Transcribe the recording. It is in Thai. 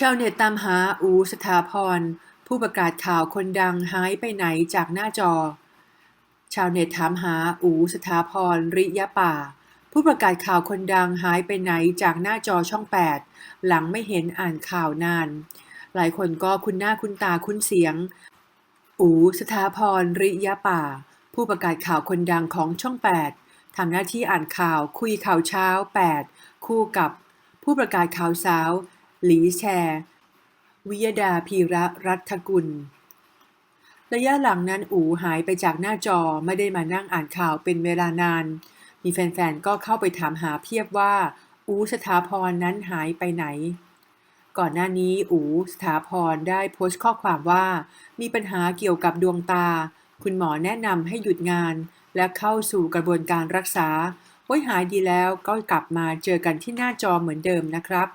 ชาวเน็ตตามหาอูสถาพร ผู้ประกาศข่าวคนดังหายไปไหนจากหน้าจอ ชาวเน็ตถามหาอูสถาพร ริยะป่า ผู้ประกาศข่าวคนดังหายไปไหนจากหน้าจอช่อง 8 หลังไม่เห็นอ่านข่าวนาน หลายคนก็คุ้นหน้าคุ้นตาคุ้นเสียง อูสถาพร ริยะป่า ผู้ประกาศข่าวคนดังของช่อง 8ทำหน้าที่อ่านข่าวคุยข่าวเช้า 8 คู่กับผู้ประกาศข่าวสาว หลีแชร์วิยดาพีระรัฐกุล ระยะหลังนั้นอูหายไปจากหน้าจอไม่ได้มานั่งอ่านข่าวเป็นเวลานาน มีแฟนๆ ก็เข้าไปถามหาเพียบว่า อูสถาพรนั้นหายไปไหน ก่อนหน้านี้อูสถาพรได้โพสต์ข้อความว่า มีปัญหาเกี่ยวกับดวงตา คุณหมอแนะนำให้หยุดงาน และเข้าสู่กระบวนการรักษาไว้หายดีแล้วก็กลับมาเจอกันที่หน้าจอเหมือนเดิมนะครับ